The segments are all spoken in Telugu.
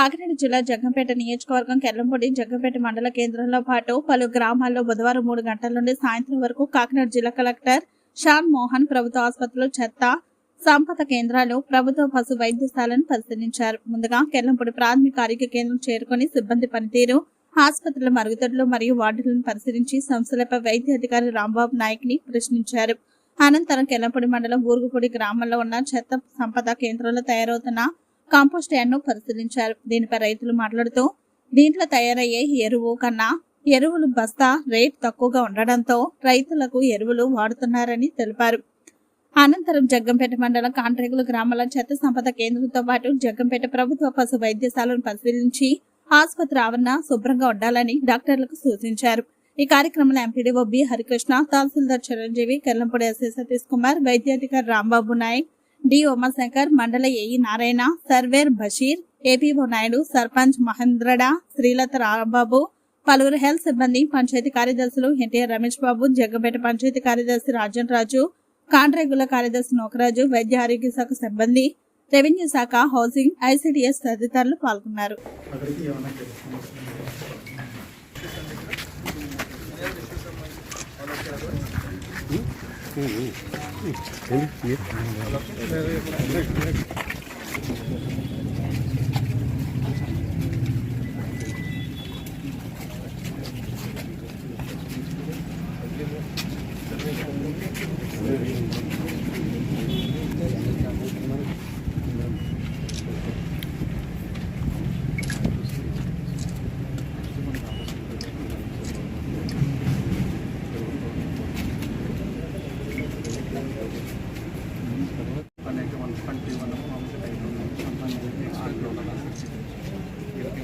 కాకినాడ జిల్లా జగ్గంపేట నియోజకవర్గం కెల్లంపొడి జగ్గంపేట మండల కేంద్రంలో పాటు పలు గ్రామాల్లో బుధవారం మూడు గంటల నుండి సాయంత్రం వరకు కాకినాడ జిల్లా కలెక్టర్ షాన్ మోహన్ ప్రభుత్వ ఆసుపత్రులు చెత్త సంపద కేంద్రాలు ప్రభుత్వ పశు వైద్యశాలను పరిశీలించారు. ముందుగా కెల్లంపొడి ప్రాథమిక ఆరోగ్య కేంద్రం చేరుకుని సిబ్బంది పనితీరు ఆసుపత్రుల మరుగుదొడ్లు మరియు వార్డులను పరిశీలించి సంస్థలపై వైద్య అధికారి రాంబాబు నాయక్ని ప్రశ్నించారు. అనంతరం కెల్లంపొడి మండలం ఊరుగుపొడి గ్రామంలో ఉన్న చెత్త సంపద కేంద్రంలో తయారవుతున్న కాంపోస్ట్ యార్డ్ను పరిశీలించారు. దీనిపై రైతులు మాట్లాడుతూ దీంట్లో తయారయ్యే ఎరువు కన్నా ఎరువులు బస్తా రేట్ తక్కువగా ఉండడంతో రైతులకు ఎరువులు వాడుతున్నారని తెలిపారు. అనంతరం జగ్గంపేట మండలం కాంట్రేగుల గ్రామాల చెత్త సంపద కేంద్రంతో పాటు జగ్గంపేట ప్రభుత్వ పశు వైద్యశాలను పరిశీలించి ఆసుపత్రి ఆవరణ శుభ్రంగా ఉండాలని డాక్టర్లకు సూచించారు. ఈ కార్యక్రమంలో ఎంపీడీఓ బి హరికృష్ణ తహసీల్దార్ చిరంజీవి కెల్లంపూడి ఎస్ఎస్ సతీష్ కుమార్ వైద్యాధికారి రాంబాబు నాయక్ డి. ఉమాశంకర్ మండల AE Narayana surveyor Basheer APO Naidu sarpanch మహేంద్రడ Srilatha Rambabu పలువురు హెల్త్ సిబ్బంది పంచాయతీ కార్యదర్శులు ఎన్టీఆర్ రమేష్ బాబు జగ్గపేట పంచాయతీ కార్యదర్శి రాజన్ రాజు కాంట్రాక్టుల కార్యదర్శి నోకరాజు వైద్య ఆరోగ్య శాఖ సిబ్బంది రెవెన్యూ శాఖ హౌసింగ్ ఐసిడిఎస్ తదితరులు పాల్గొన్నారు. เห็นไหม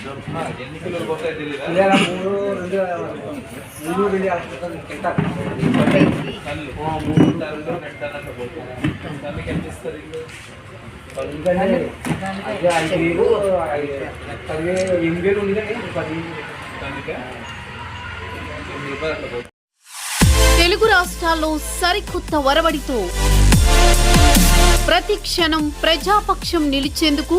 రెండు మూడు రెండు మూడు ఐదు వేలు పది ఎనిమిది వేలు పది తెలుగు రాష్ట్రాల్లో సరికొత్త వరవడితో ప్రతి క్షణం ప్రజాపక్షం నిలిచేందుకు